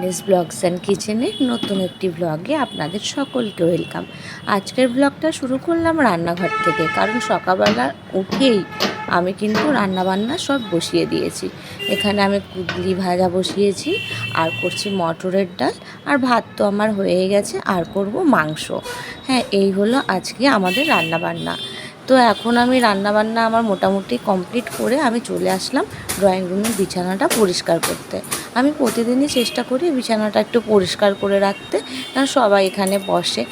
অনেস blogs and কিচেনের নতুন একটি ব্লগে আপনাদের সকলকে ওয়েলকাম আজকের ব্লগটা শুরু করলাম রান্নাঘর থেকে, কারণ সকালবেলা উঠেই আমি কিন্তু রান্নাবান্না সব বসিয়ে দিয়েছি। এখানে আমি কুদলি ভাজা বসিয়েছি, আর করছি মটরের ডাল, আর ভাত তো আমার হয়ে গেছে, আর করব মাংস। হ্যাঁ এই হলো আজকে আমাদের রান্নাবান্না। তো এখন আমি রান্নাবান্না আমার মোটামুটি কমপ্লিট করে আমি চলে আসলাম ড্রয়িং রুমের বিছানাটা পরিষ্কার করতে। আমি প্রতিদিনই চেষ্টা করি বিছানাটা একটু পরিষ্কার করে রাখতে, কারণ সবাই এখানে বসে।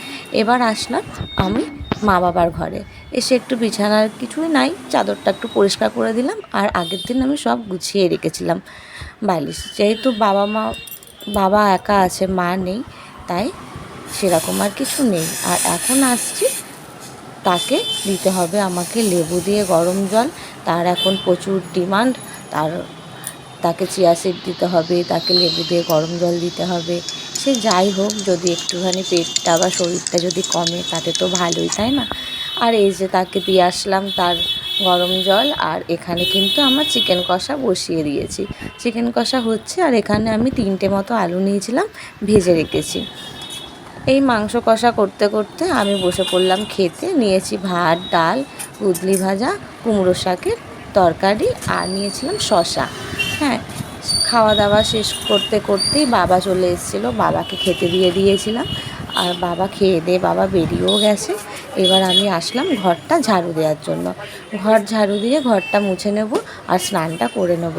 এবার আসলাম আমি মা বাবার ঘরে। এসে একটু বিছানার কিছুই নাই, চাদরটা একটু পরিষ্কার করে দিলাম আর আগের দিন আমি সব গুছিয়ে রেখেছিলাম বালিশ। যেহেতু বাবা মা, বাবা একা আছে, মা নেই, তাই সেরকম আর কিছু নেই। আর এখন আসছি তাকে দিতে হবে। আমাকে লেবু দিয়ে গরম জল। তার এখন প্রচুর ডিমান্ড। তার, তাকে চিয়া সিড দিতে হবে, তাকে লেবু দিয়ে গরম জল দিতে হবে। সে যাই হোক, যদি একটুখানি পেটটা বা শরীরটা যদি কমে, তাতে তো ভালোই, তাই না? আর এই যে তাকে দিয়ে আসলাম তার গরম জল, আর এখানে কিন্তু আমার চিকেন কষা বসিয়ে দিয়েছি। চিকেন কষা হচ্ছে, আর এখানে আমি তিনটে মতো আলু নিয়েছিলাম, ভেজে রেখেছি। এই মাংস কষা করতে করতে আমি বসে পড়লাম খেতে। নিয়েছি ভাত, ডাল কুদলি ভাজা, কুমড়ো শাকের তরকারি আর নিয়েছিলাম শশা হ্যাঁ খাওয়া দাওয়া শেষ করতে করতেই বাবা চলে এসেছিল। বাবাকে খেতে দিয়ে দিয়েছিলাম। আর বাবা খেয়ে দিয়ে বাবা বেরিয়েও গেছে। এবার আমি আসলাম ঘরটা ঝাড়ু দেওয়ার জন্য। ঘর ঝাড়ু দিয়ে ঘরটা মুছে নেব আর স্নানটা করে নেব।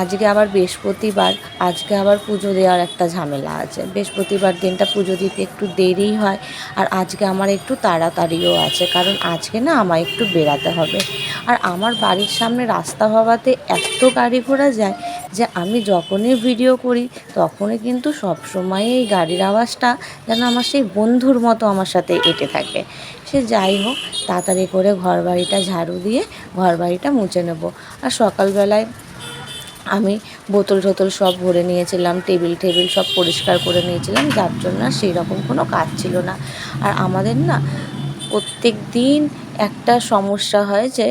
আজকে আবার বৃহস্পতিবার, আজকে আবার পুজো দেওয়ার একটা ঝামেলা আছে। বৃহস্পতিবার দিনটা পুজো দিতে একটু দেরি হয় আর আজকে আমার একটু তাড়াতাড়িও আছে, কারণ আজকে না আমার একটু বেরাতে হবে। আর আমার বাড়ির সামনে রাস্তা হওয়াতে এত গাড়ি ঘোড়া যায় যে আমি যখনই ভিডিও করি, তখনই কিন্তু সবসময় এই গাড়ির আওয়াজটা যেন আমার সেই বন্ধুর মতো আমার সাথে এঁটে থাকে। সে যাই হোক, তাড়াতাড়ি করে ঘর বাড়িটা ঝাড়ু দিয়ে ঘর বাড়িটা মুছে নেব। আর সকালবেলায় আমি বোতল টোতল সব ভরে নিয়েছিলাম, টেবিল টেবিল সব পরিষ্কার করে নিয়েছিলাম, যার জন্য সেই রকম কোনো কাজ ছিল না। আর আমাদের না প্রত্যেক দিন একটা সমস্যা হয় যে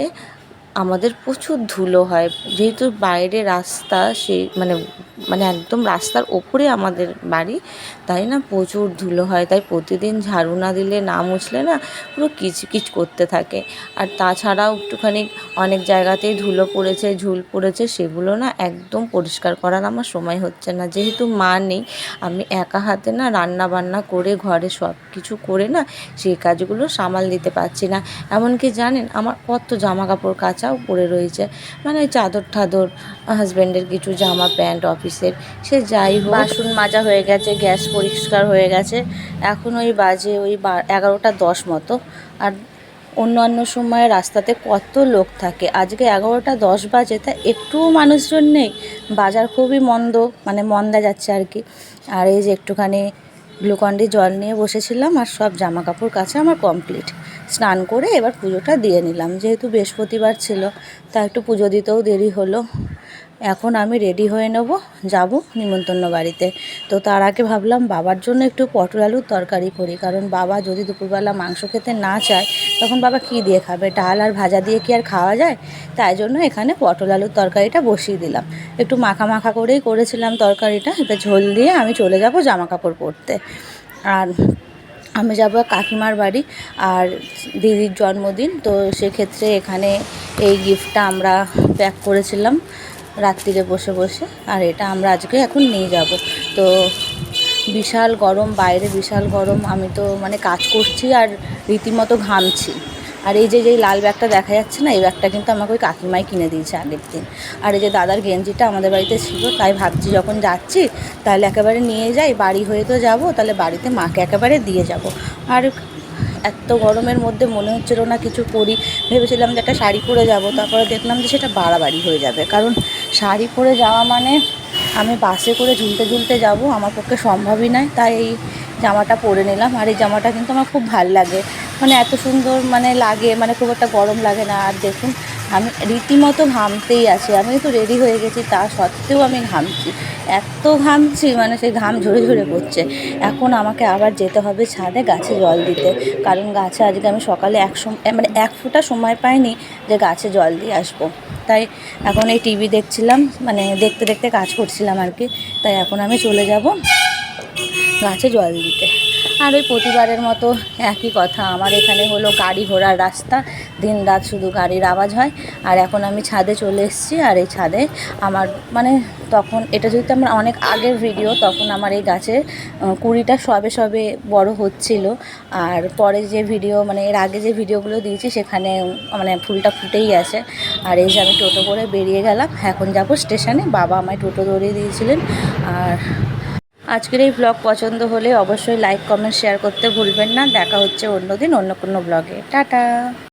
আমাদের প্রচুর ধুলো হয়। যেহেতু বাইরে রাস্তা সেই মানে মানে একদম রাস্তার ওপরে আমাদের বাড়ি, তাই না প্রচুর ধুলো হয়। তাই প্রতিদিন ঝাড়ু না দিলে, না মুছলে না পুরো কিচকিচ করতে থাকে। আর তাছাড়াও একটুখানি অনেক জায়গাতেই ধুলো পড়েছে, ঝুল পড়েছে, সেগুলো না একদম পরিষ্কার করার আমার সময় হচ্ছে না। যেহেতু মা নেই, আমি একা হাতে না রান্না বান্না করে, ঘরে সব কিছু করে না, সেই কাজগুলো সামাল দিতে পারছি না। এমনকি জানেন, আমার কত জামা কাপড় কাচাও পড়ে রয়েছে। মানে চাদর ঠাদর হাজব্যান্ডের কিছু জামা, প্যান্ট অফিসের সে যাই হোক। বাসন মাজা হয়ে গেছে, গ্যাস পরিষ্কার হয়ে গেছে। এখন ওই বাজে ওই এগারোটা দশ মতো। আর অন্যান্য সময় রাস্তাতে কত লোক থাকে। আজকে এগারোটা দশ বাজে, তা একটুও মানুষজন নেই। বাজার খুবই মন্দ মানে মন্দা যাচ্ছে আর কি। আর এই যে একটুখানি গ্লুকন্ডি জল নিয়ে বসেছিলাম, আর সব জামা কাপড় কাছে আমার কমপ্লিট স্নান করে এবার পুজোটা দিয়ে নিলাম। যেহেতু বৃহস্পতিবার ছিল, তা একটু পুজো দিতেও দেরি হলো। এখন আমি রেডি হয়ে নেব, যাব নিমন্ত্রণ বাড়িতে। তো তার আগে ভাবলাম বাবার জন্য একটু পটল আলুর তরকারি করি, কারণ বাবা যদি দুপুরবেলা মাংস খেতে না চায়, তখন বাবা কী দিয়ে খাবে? ডাল আর ভাজা দিয়ে কি আর খাওয়া যায়? তাই জন্য এখানে পটল আলুর তরকারিটা বসিয়ে দিলাম। একটু মাখা মাখা করেই করেছিলাম তরকারিটা এটা ঝোল দিয়ে আমি চলে যাব জামা কাপড় পরতে। আর আমি যাব কাকিমার বাড়ি আর দিদির জন্মদিন, তো সেক্ষেত্রে এখানে এই গিফটটা আমরা প্যাক করেছিলাম রাত্রিরে বসে বসে, আর এটা আমরা আজকে এখন নিয়ে যাব। তো বিশাল গরম, বাইরে বিশাল গরম, আমি তো মানে কাজ করছি আর রীতিমতো ঘামছি। আর এই যে যেই লাল ব্যাগটা দেখা যাচ্ছে না, এই ব্যাগটা কিন্তু আমাকে ওই কাকিমাই কিনে দিয়েছে আগের দিন। আর এই যে দাদার গেঞ্জিটা আমাদের বাড়িতে ছিল, তাই ভাবছি যখন যাচ্ছি, তাহলে একেবারে নিয়ে যাই, বাড়ি হয়ে তো যাব, তাহলে বাড়িতে মাকে একেবারে দিয়ে যাব। আর এত গরমের মধ্যে মনে হচ্ছিল না কিছু করি ভেবেছিলাম যে একটা শাড়ি পরে যাব, তারপরে দেখলাম যে সেটা বাড়াবাড়ি হয়ে যাবে। কারণ শাড়ি পরে যাওয়া মানে আমি বাসে করে ঝুলতে ঝুলতে যাব, আমার পক্ষে সম্ভবই নয়। তাই এই জামাটা পরে নিলাম আর এই জামাটা কিন্তু আমার খুব ভালো লাগে। মানে এত সুন্দর মানে লাগে মানে খুব একটা গরম লাগে না। আর দেখুন, আমি রীতিমতো ঘামতেই আছি। আমি তো রেডি হয়ে গেছি, তা সত্ত্বেও আমি ঘামছি। এত ঘামছি মানে সেই ঘাম ঝরে ঝরে পড়ছে। এখন আমাকে আবার যেতে হবে ছাদে গাছে জল দিতে। কারণ গাছে আজকে আমি সকালে এক মানে এক ফোঁটা সময় পাইনি যে গাছে জল দিয়ে আসব। তাই এখন এই টিভি দেখছিলাম মানে দেখতে দেখতে কাজ করছিলাম আর কি। তাই এখন আমি চলে যাব। গাছে জল দিতে। আর ওই প্রতিবারের মতো একই কথা, আমার এখানে হলো গাড়ি ঘোড়ার রাস্তা, দিন রাত শুধু গাড়ির আওয়াজ হয়। আর এখন আমি ছাদে চলে এসেছি, আর এই ছাদে আমার মানে তখন, এটা যদি আমার অনেক আগের ভিডিও তখন আমার এই গাছে কুড়িটা সবে সবে বড় হচ্ছিল। আর পরে যে ভিডিও মানে এর আগে যে ভিডিওগুলো দিয়েছি, সেখানে মানে ফুলটা ফুটেই আছে। আর এই যে আমি টোটো করে বেরিয়ে গেলাম, এখন যাব স্টেশনে, বাবা আমায় টোটো ধরিয়ে দিয়েছিলেন। আর আজকের এই ব্লগ পছন্দ হলে অবশ্যই লাইক কমেন্ট শেয়ার করতে ভুলবেন না। দেখা হচ্ছে অন্য দিন অন্য কোনো ব্লগে টাটা।